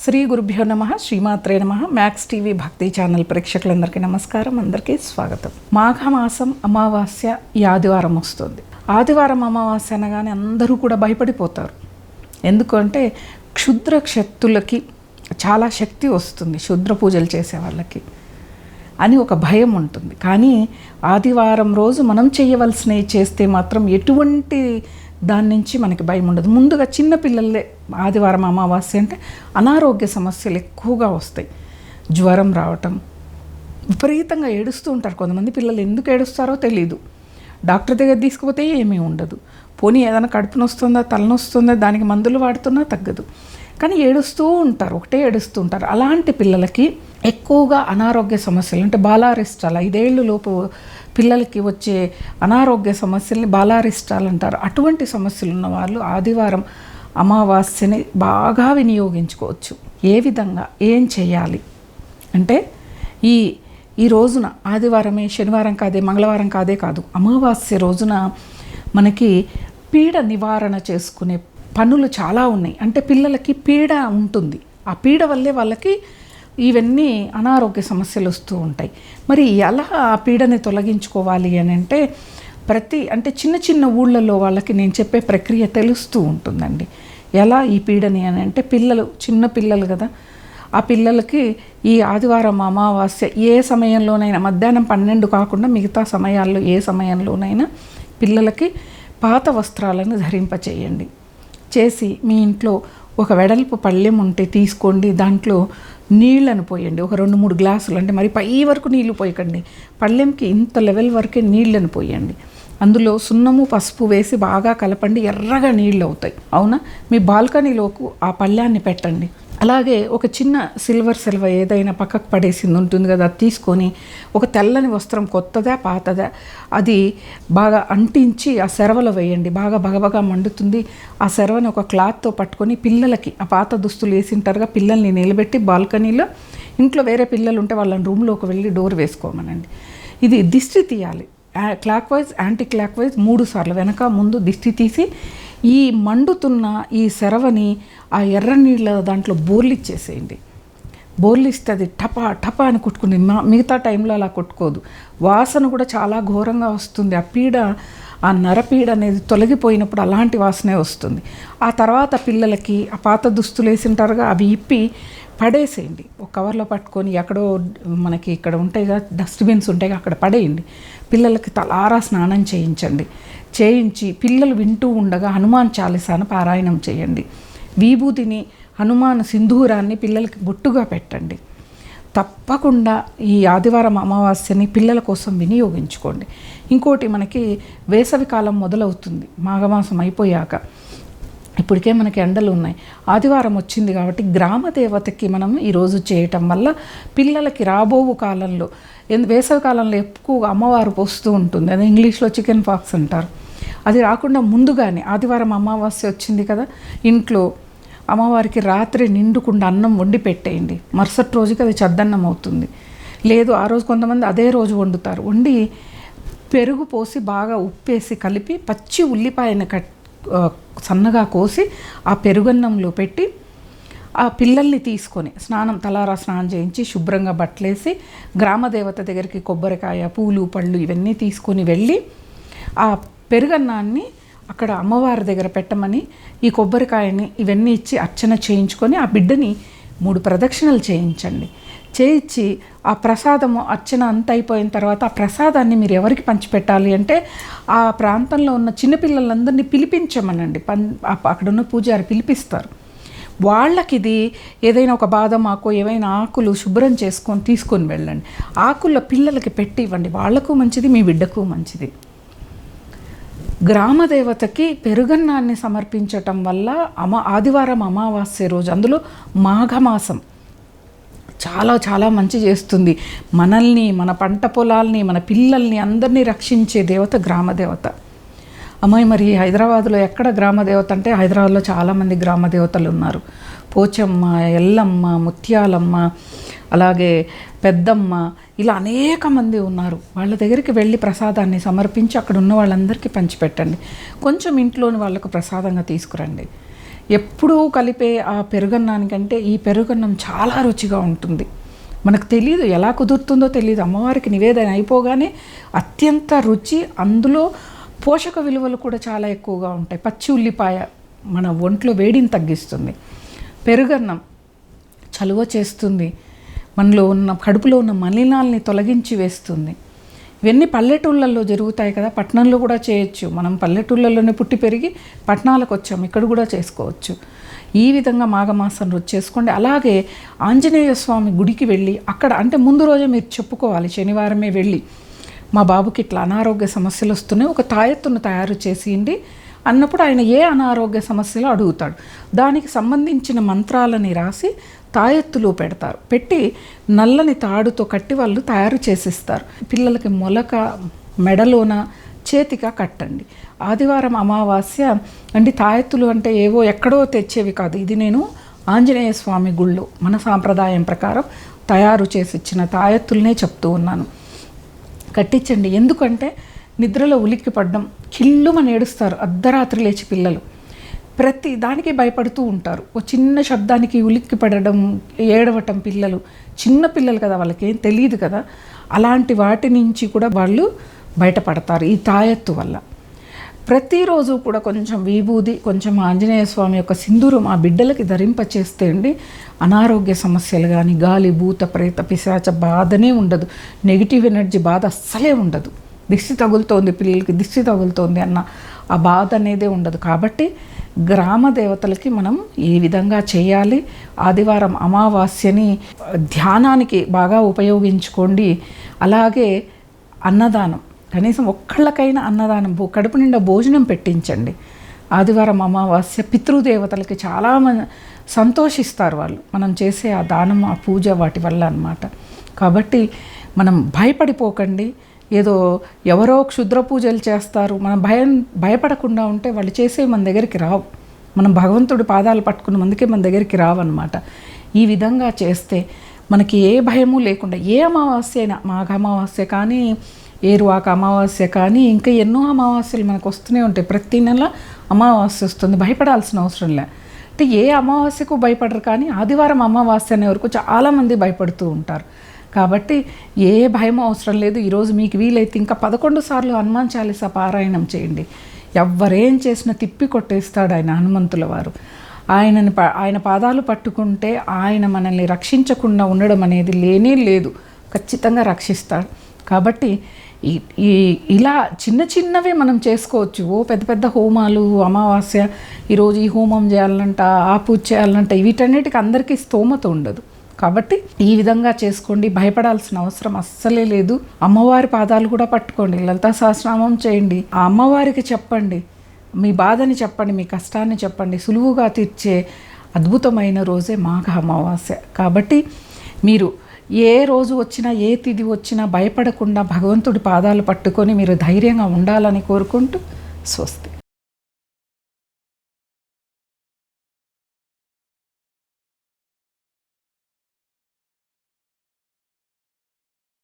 శ్రీ గురుభ్యో నమ శ్రీమాత్రే నమ మ్యాక్స్ టీవీ భక్తి ఛానల్ ప్రేక్షకులందరికీ నమస్కారం అందరికీ స్వాగతం. మాఘమాసం అమావాస్య ఈ ఆదివారం వస్తుంది. ఆదివారం అమావాస్య అనగానే అందరూ కూడా భయపడిపోతారు. ఎందుకంటే క్షుద్ర శక్తులకి చాలా శక్తి వస్తుంది క్షుద్ర పూజలు చేసే వాళ్ళకి అని ఒక భయం ఉంటుంది. కానీ ఆదివారం రోజు మనం చేయవలసినవి చేస్తే మాత్రం ఎటువంటి దాని నుంచి మనకి భయం ఉండదు. ముందుగా చిన్న పిల్లలే ఆదివారం అమావాస్య అంటే అనారోగ్య సమస్యలు ఎక్కువగా వస్తాయి. జ్వరం రావటం విపరీతంగా ఏడుస్తూ ఉంటారు. కొంతమంది పిల్లలు ఎందుకు ఏడుస్తారో తెలియదు డాక్టర్ దగ్గర తీసుకుపోతే ఏమీ ఉండదు. పోనీ ఏదైనా కడుపు నొస్తుందా తలనొస్తుందా దానికి మందులు వాడుతున్నా తగ్గదు. కానీ ఏడుస్తూ ఉంటారు. ఒకటే ఏడుస్తూ ఉంటారు. అలాంటి పిల్లలకి ఎక్కువగా అనారోగ్య సమస్యలు అంటే బాలారిస్టాల్ ఐదేళ్ళు లోపు పిల్లలకి వచ్చే అనారోగ్య సమస్యల్ని బాలారిష్టాలు అంటారు. అటువంటి సమస్యలు ఉన్న వాళ్ళు ఆదివారం అమావాస్యని బాగా వినియోగించుకోవచ్చు. ఏ విధంగా? ఏం చేయాలి? అంటే ఈ ఈ రోజున ఆదివారమే శనివారం కాదే మంగళవారం కాదే కాదు. అమావాస్య రోజున మనకి పీడ నివారణ చేసుకునే పనులు చాలా ఉన్నాయి. అంటే పిల్లలకి పీడ ఉంటుంది. ఆ పీడ వల్లే వాళ్ళకి ఇవన్నీ అనారోగ్య సమస్యలు వస్తూ ఉంటాయి. మరి ఎలా ఆ పీడని తొలగించుకోవాలి అని అంటే ప్రతి అంటే చిన్న చిన్న ఊళ్ళల్లో వాళ్ళకి నేను చెప్పే ప్రక్రియ తెలుస్తూ ఉంటుందండి. ఎలా ఈ పీడని అని అంటే పిల్లలు చిన్న పిల్లలు కదా ఆ పిల్లలకి ఈ ఆదివారం అమావాస్య ఏ సమయంలోనైనా మధ్యాహ్నం పన్నెండు కాకుండా మిగతా సమయాల్లో ఏ సమయంలోనైనా పిల్లలకి పాత వస్త్రాలను ధరింపచేయండి. చేసి మీ ఇంట్లో ఒక వెడల్పు పళ్ళెం ఉంటే తీసుకోండి దాంట్లో నీళ్ళను పోయండి. ఒక రెండు మూడు గ్లాసులు అంటే మరి పై వరకు నీళ్ళు పోయకండి. పళ్ళెంకి ఇంత లెవెల్ వరకే నీళ్ళను పోయండి. అందులో సున్నము పసుపు వేసి బాగా కలపండి. ఎర్రగా నీళ్ళు అవుతాయి. అవునా? మీ బాల్కనీలోకి ఆ పళ్ళాన్ని పెట్టండి. అలాగే ఒక చిన్న సిల్వర్ సిల్వ ఏదైనా పక్కకు పడేసింది ఉంటుంది కదా అది తీసుకొని ఒక తెల్లని వస్త్రం కొత్తదా పాతదా అది బాగా అంటించి ఆ సెరవలో వేయండి. బాగా బగబగా మండుతుంది. ఆ సెరవని ఒక క్లాత్తో పట్టుకొని పిల్లలకి ఆ పాత దుస్తులు వేసింటారుగా పిల్లల్ని నిలబెట్టి బాల్కనీలో ఇంట్లో వేరే పిల్లలు ఉంటే వాళ్ళని రూమ్లోకి వెళ్ళి డోర్ వేసుకోమనండి. ఇది దిష్టి తీయాలి. Clockwise anti clock wise మూడు సార్లు వెనక ముందు దిష్టి తీసి ఈ మండుతున్న ఈ సెరవని ఆ ఎర్ర నీళ్ళ దాంట్లో బోర్లిచ్చేసేయండి. బోర్లిస్తే అది టపా టపా అని కొట్టుకుని మా- మిగతా టైంలో అలా కొట్టుకోదు. వాసన కూడా చాలా ఘోరంగా వస్తుంది. ఆ పీడ ఆ నరపీడ అనేది తొలగిపోయినప్పుడు అలాంటి వాసనే వస్తుంది. ఆ తర్వాత పిల్లలకి ఆ పాత దుస్తులు వేసింటారుగా అవి ఇప్పి పడేసేయండి. ఒక కవర్లో పట్టుకొని ఎక్కడో మనకి ఇక్కడ ఉంటాయిగా డస్ట్బిన్స్ ఉంటాయిగా అక్కడ పడేయండి. పిల్లలకి తలారా స్నానం చేయించండి. చేయించి పిల్లలు వింటూ ఉండగా హనుమాన్ చాలీసాను పారాయణం చేయండి. విభూతిని హనుమాన్ సింధూరాన్ని పిల్లలకి బొట్టుగా పెట్టండి. తప్పకుండా ఈ ఆదివారం అమావాస్యని పిల్లల కోసం వినియోగించుకోండి. ఇంకోటి మనకి వేసవికాలం మొదలవుతుంది మాఘమాసం అయిపోయాక. ఇప్పటికే మనకి ఎండలు ఉన్నాయి. ఆదివారం వచ్చింది కాబట్టి గ్రామ దేవతకి మనం ఈరోజు చేయటం వల్ల పిల్లలకి రాబోవు కాలంలో ఎందు వేసవి కాలంలో ఎక్కువగా అమ్మవారు పోస్తూ ఉంటుంది. అదే ఇంగ్లీష్లో చికెన్ పాక్స్ అంటారు. అది రాకుండా ముందుగానే ఆదివారం అమావాస్య వచ్చింది కదా ఇంట్లో అమ్మవారికి రాత్రి నిండుకుండా అన్నం వండి పెట్టేయండి. మరుసటి రోజుకి అది చద్దన్నం అవుతుంది. లేదు ఆ రోజు కొంతమంది అదే రోజు వండుతారు. వండి పెరుగు పోసి బాగా ఉప్పేసి కలిపి పచ్చి ఉల్లిపాయను కట్ సన్నగా కోసి ఆ పెరుగన్నంలో పెట్టి ఆ పిల్లల్ని తీసుకొని స్నానం తలారా స్నానం చేయించి శుభ్రంగా బట్టలేసి గ్రామదేవత దగ్గరికి కొబ్బరికాయ పూలు పళ్ళు ఇవన్నీ తీసుకొని వెళ్ళి ఆ పెరుగన్నాన్ని అక్కడ అమ్మవారి దగ్గర పెట్టమని ఈ కొబ్బరికాయని ఇవన్నీ ఇచ్చి అర్చన చేయించుకొని ఆ బిడ్డని మూడు ప్రదక్షిణలు చేయించండి. చేయించి ఆ ప్రసాదము అర్చన అంత అయిపోయిన తర్వాత ఆ ప్రసాదాన్ని మీరు ఎవరికి పంచిపెట్టాలి అంటే ఆ ప్రాంతంలో ఉన్న చిన్నపిల్లలందరినీ పిలిపించమనండి. పన్ అక్కడున్న అక్కడ ఉన్న పూజారి పిలిపిస్తారు. వాళ్ళకి ఇది ఏదైనా ఒక బాదం ఆకు ఏవైనా ఆకులు శుభ్రం చేసుకొని తీసుకొని వెళ్ళండి. ఆకుల్లో పిల్లలకి పెట్టి ఇవ్వండి. వాళ్ళకు మంచిది మీ బిడ్డకు మంచిది. గ్రామదేవతకి పెరుగన్నాన్ని సమర్పించటం వల్ల అమ ఆదివారం అమావాస్య రోజు అందులో మాఘమాసం చాలా చాలా మంచి చేస్తుంది. మనల్ని మన పంట పొలాల్ని మన పిల్లల్ని అందరినీ రక్షించే దేవత గ్రామదేవత. అమ్మాయి మరి హైదరాబాద్లో ఎక్కడ గ్రామదేవత అంటే హైదరాబాద్లో చాలామంది గ్రామదేవతలు ఉన్నారు. పోచమ్మ ఎల్లమ్మ ముత్యాలమ్మ అలాగే పెద్దమ్మ ఇలా అనేక మంది ఉన్నారు. వాళ్ళ దగ్గరికి వెళ్ళి ప్రసాదాన్ని సమర్పించి అక్కడ ఉన్న వాళ్ళందరికీ పంచిపెట్టండి. కొంచెం ఇంట్లోని వాళ్ళకు ప్రసాదంగా తీసుకురండి. ఎప్పుడూ కలిపే ఆ పెరుగన్నానికంటే ఈ పెరుగన్నం చాలా రుచిగా ఉంటుంది. మనకు తెలియదు ఎలా కుదురుతుందో తెలియదు అమ్మవారికి నివేదన అయిపోగానే అత్యంత రుచి అందులో పోషక విలువలు కూడా చాలా ఎక్కువగా ఉంటాయి. పచ్చి ఉల్లిపాయ మన ఒంట్లో వేడిని తగ్గిస్తుంది. పెరుగన్నం చలువ చేస్తుంది. మనలో ఉన్న కడుపులో ఉన్న మలినాల్ని తొలగించి వేస్తుంది. ఇవన్నీ పల్లెటూళ్ళల్లో జరుగుతాయి కదా పట్టణంలో కూడా చేయొచ్చు. మనం పల్లెటూళ్ళలోనే పుట్టి పెరిగి పట్టణాలకు వచ్చాము ఇక్కడ కూడా చేసుకోవచ్చు. ఈ విధంగా మాఘమాసం రోజు చేసుకోండి. అలాగే ఆంజనేయ స్వామి గుడికి వెళ్ళి అక్కడ అంటే ముందు రోజే మీరు చెప్పుకోవాలి శనివారమే వెళ్ళి. మా బాబుకి ఇట్లా అనారోగ్య సమస్యలు వస్తున్నాయి ఒక తాయెత్తును తయారు చేసిండి అన్నప్పుడు ఆయన ఏ అనారోగ్య సమస్యలో అడుగుతాడు. దానికి సంబంధించిన మంత్రాలని రాసి తాయెత్తులో పెడతారు. పెట్టి నల్లని తాడుతో కట్టి వాళ్ళు తయారు చేసిస్తారు. పిల్లలకి మొలక మెడలోన చేతిగా కట్టండి. ఆదివారం అమావాస్య అంటే తాయెత్తులు అంటే ఏవో ఎక్కడో తెచ్చేవి కాదు. ఇది నేను ఆంజనేయ స్వామి గుళ్ళు మన సాంప్రదాయం ప్రకారం తయారు చేసి ఇచ్చిన తాయెత్తులనే చెప్తూ ఉన్నాను. కట్టించండి. ఎందుకంటే నిద్రలో ఉలిక్కి పడ్డం కిల్లుమని ఏడుస్తారు అర్ధరాత్రి లేచి పిల్లలు. ప్రతి దానికి భయపడుతూ ఉంటారు. ఓ చిన్న శబ్దానికి ఉలిక్కి పడడం ఏడవటం పిల్లలు. చిన్న పిల్లలు కదా వాళ్ళకి ఏం తెలియదు కదా. అలాంటి వాటి నుంచి కూడా వాళ్ళు బయటపడతారు ఈ తాయత్తు వల్ల. ప్రతిరోజు కూడా కొంచెం విభూది కొంచెం ఆంజనేయ స్వామి యొక్క సింధూరం ఆ బిడ్డలకి ధరింపచేస్తే అండి అనారోగ్య సమస్యలు కానీ గాలి భూత ప్రేత పిశాచ బాధనే ఉండదు. నెగిటివ్ ఎనర్జీ బాధ అస్సలే ఉండదు. దిష్టి తగులుతోంది పిల్లలకి దిష్టి తగులుతోంది అన్న ఆ బాధ అనేది ఉండదు. కాబట్టి గ్రామ దేవతలకి మనం ఏ విధంగా చేయాలి? ఆదివారం అమావాస్యని ధ్యానానికి బాగా ఉపయోగించుకోండి. అలాగే అన్నదానం. కనీసం ఒక్కళ్ళకైనా అన్నదానం భో- కడుపు నిండా భోజనం పెట్టించండి. ఆదివారం అమావాస్య పితృదేవతలకి చాలా మన సంతోషిస్తారు వాళ్ళు. మనం చేసే ఆ దానం ఆ పూజ వాటి వల్ల అనమాట కాబట్టి మనం భయపడిపోకండి. ఏదో ఎవరో క్షుద్ర పూజలు చేస్తారు. మనం భయం భయపడకుండా ఉంటే వాళ్ళు చేసే మన దగ్గరికి రావు. మనం భగవంతుడి పాదాలు పట్టుకున్న మందుకే మన దగ్గరికి రావన్నమాట. ఈ విధంగా చేస్తే మనకి ఏ భయము లేకుండా ఏ అమావాస్య అయినా మాఘ అమావాస్య కానీ ఏరువాక అమావాస్య కానీ ఇంకా ఎన్నో అమావాస్యలు మనకు వస్తూనే ఉంటాయి. ప్రతి నెల అమావాస్య వస్తుంది. భయపడాల్సిన అవసరం లే. అంటే ఏ అమావాస్యకు భయపడరు కానీ ఆదివారం అమావాస్య అనే వరకు చాలామంది భయపడుతూ ఉంటారు. కాబట్టి ఏ భయం అవసరం లేదు. ఈరోజు మీకు వీలైతే ఇంకా పదకొండు సార్లు హనుమాన్ చాలీసా పారాయణం చేయండి. ఎవ్వరేం చేసినా తిప్పి కొట్టేస్తాడు ఆయన హనుమంతుల వారు. ఆయనని ప ఆయన పాదాలు పట్టుకుంటే ఆయన మనల్ని రక్షించకుండా ఉండడం అనేది లేనే లేదు. ఖచ్చితంగా రక్షిస్తాడు. కాబట్టి ఈ ఈ ఇలా చిన్న చిన్నవే మనం చేసుకోవచ్చు. ఓ పెద్ద పెద్ద హోమాలు అమావాస్య ఈరోజు ఈ హోమం చేయాలంట ఆ పూజ చేయాలంట వీటన్నిటికి అందరికీ స్తోమత ఉండదు. కాబట్టి ఈ విధంగా చేసుకోండి. భయపడాల్సిన అవసరం అస్సలే లేదు. అమ్మవారి పాదాలు కూడా పట్టుకోండి. లలితా సహస్రనామం చేయండి. ఆ అమ్మవారికి చెప్పండి. మీ బాధని చెప్పండి మీ కష్టాన్ని చెప్పండి. సులువుగా తీర్చే అద్భుతమైన రోజే మాఘ అమావాస్య. కాబట్టి మీరు ఏ రోజు వచ్చినా ఏ తిది వచ్చినా భయపడకుండా భగవంతుడి పాదాలు పట్టుకొని మీరు ధైర్యంగా ఉండాలని కోరుకుంటూ స్వస్తి.